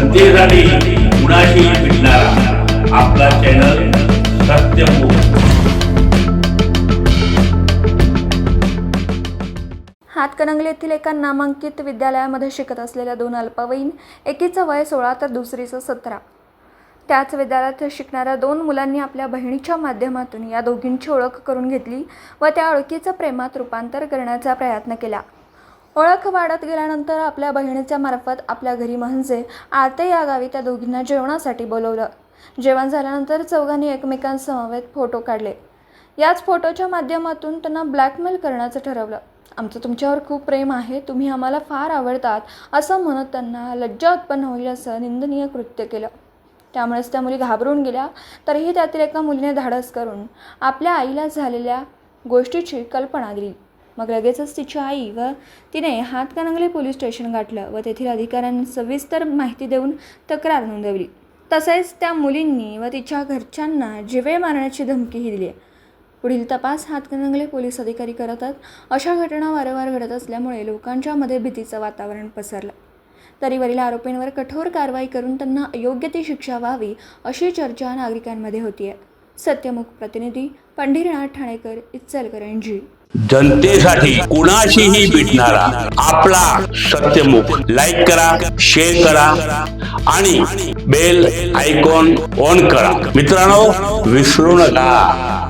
जनतेसाठी कुणाशी भेटणारा. आपला चॅनल सत्यमुख हातकणंगले येथील एका नामांकित विद्यालयामध्ये शिकत असलेल्या दोन अल्पवयीन एकीचं वय सोळा तर दुसरीचं सतरा. त्याच विद्यालयात शिकणाऱ्या दोन मुलांनी आपल्या बहिणीच्या माध्यमातून या दोघींची ओळख करून घेतली व त्या ओळखीचं प्रेमात रूपांतर करण्याचा प्रयत्न केला. ओळख वाढत गेल्यानंतर आपल्या बहिणीच्या मार्फत आपल्या घरी म्हणजे आते या गावी त्या दोघींना जेवणासाठी बोलवलं. जेवण झाल्यानंतर चौघांनी एकमेकांसमवेत फोटो काढले. याच फोटोच्या माध्यमातून त्यांना ब्लॅकमेल करण्याचं ठरवलं. आमचं तुमच्यावर खूप प्रेम आहे तुम्ही आम्हाला फार आवडतात असं म्हणत त्यांना लज्जा उत्पन्न होईल असं निंदनीय कृत्य केलं. त्यामुळेच त्या मुली घाबरून गेल्या तरीही त्यातील एका मुलीने धाडस करून आपल्या आईला झालेल्या गोष्टीची कल्पना दिली. मग लगेचच तिची आई व तिने हातकणंगले पोलीस स्टेशन गाठलं व तेथील अधिकाऱ्यांना सविस्तर माहिती देऊन तक्रार नोंदवली. तसेच त्या मुलींनी व तिच्या घरच्यांना जिवे मारण्याची धमकीही दिली आहे. पुढील तपास हातकणंगले पोलीस अधिकारी करतात. अशा घटना वारंवार घडत असल्यामुळे लोकांच्या मध्ये भीतीचं वातावरण पसरलं. तरी वरील आरोपींवर कठोर कारवाई करून त्यांना योग्य ती शिक्षा व्हावी अशी चर्चा नागरिकांमध्ये होती आहे सत्यमुख प्रतिनिधी पंढरीनाथ ठाणेकर इचलकरंजी. जनतेसाठी कुणाशीही भेटणारा आपला सत्यमुख लाईक करा शेअर करा आणि बेल आयकॉन ऑन करा. मित्रांनो विसरू नका.